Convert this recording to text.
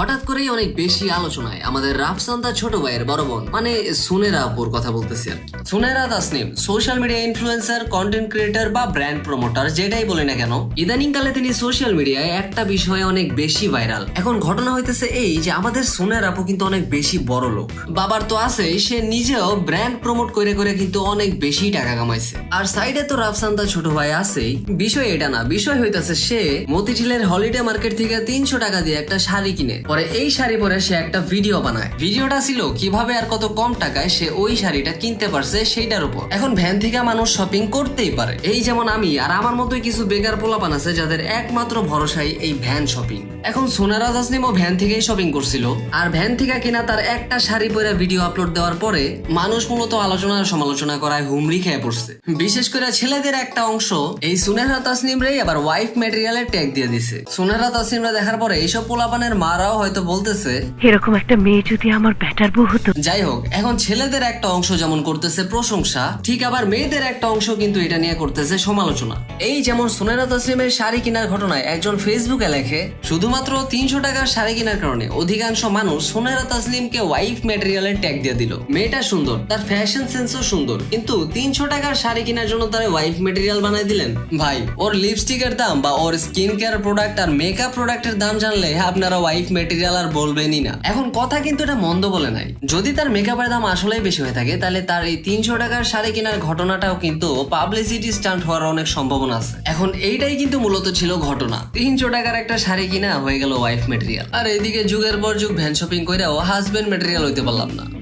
হঠাৎ করেই অনেক বেশি আলোচনায় আমাদের রাফসান ছোট ভাইয়ের বড় বোন মানে সুনেরা আপুর কথা বলতেছি আর। Sunera Tasnim social media influencer content creator বা ব্র্যান্ড প্রমোটার যেটাই বলি না কেন ইদানিং কালে তিনি সোশ্যাল মিডিয়ায় একটা বিষয়ে অনেক বেশি ভাইরাল এখন ঘটনা হইতেছে এই যে আমাদের সুনের আপু কিন্তু অনেক বেশি বড় লোক। বাবার তো আছেই, সে নিজেও ব্র্যান্ড প্রমোট করে করে কিন্তু অনেক বেশি টাকা কামাইছে। আর সাইডে তো রাফসান ছোট ভাই আছেই। বিষয় এটা না, বিষয় হইতেছে সে মতিঝিলের হলিডে মার্কেট থেকে তিনশো টাকা দিয়ে একটা শাড়ি কিনে। পরে এই শাড়ি পরে সে একটা ভিডিও বানায়। ভিডিওটা ছিল কীভাবে আর কত কম টাকায় সে ওই শাড়িটা কিনতে পারছে সেইটার উপর। এখন ভ্যান থেকে মানুষ শপিং করতেই পারে। এই যেমন আমি আর আমার মতোই কিছু বেকার পোলাপান আছে যাদের একমাত্র ভরসাই এই ভ্যান শপিং এখন সোনারা তাসনিমও ভ্যান থেকেই শপিং করছিল। আর ভ্যান থেকে কিনা তার একটা শাড়ি পরে ভিডিও আপলোড দেওয়ার পরে মানুষ মূলত আলোচনা সমালোচনা করায় হুমড়ি খেয়ে পড়ছে। বিশেষ করে ছেলেদের একটা অংশ এই সুনেহরা তাসনিম রে আবার ওয়াইফ ম্যাটেরিয়ালে ট্যাগ দিয়ে দিছে। সুনেহরা তাসনিমরা দেখার পরে এইসব পোলাপানের মারাও হয়তো বলতেছে এরকম একটা মেয়ে যদি আমার ব্যাটার বউ হতো। যাই হোক এখন ছেলেদের একটা অংশ যেমন করতেছে প্রশংসা ঠিক আবার মেয়েদের একটা অংশ কিন্তু এটা নিয়ে করতেছে সমালোচনা। এই যেমন সোনেরা তসলিমের শাড়ি কেনার ঘটনায় একজন ফেসবুকে লেখে শুধুমাত্র তিনশো টাকার শাড়ি কেনার কারণে অধিকাংশ মানুষ সোনেরা তসলিমকে ওয়াইফ ম্যাটেরিয়ালের ট্যাগ দিয়ে দিল। মেয়েটা সুন্দর তার ফ্যাশন সেন্সও সুন্দর কিন্তু তিনশো টাকার শাড়ি কেনার জন্য তার ওয়াইফ ম্যাটেরিয়াল বানাই দিলেন? ভাই ওর লিপস্টিকের দাম বা ওর স্কিন কেয়ার প্রোডাক্ট আর মেকআপ প্রোডাক্টের দাম জানলে আপনারা ওয়াইফ ম্যাটেরিয়াল আর বলবেনই না। এখন কথা কিন্তু এটা মন্দ বলে নাই। যদি তার মেকআপের দাম আসলেই বেশি হয়ে থাকে, তাহলে তার এই তিনশো টাকার শাড়ি কেনার ঘটনাটাও কিন্তু পাবলিসিটি স্টান্ট হওয়ার অনেক সম্ভাবনা আছে। এখন এইটাই কিন্তু মূলত ছিল ঘটনা। তিনশো টাকার একটা শাড়ি কিনা হয়ে গেল ওয়াইফ মেটেরিয়াল আর এইদিকে যুগের পর যুগ, ভ্যান শপিং করেও হাজবেন্ড মেটেরিয়াল হইতে পারলাম না।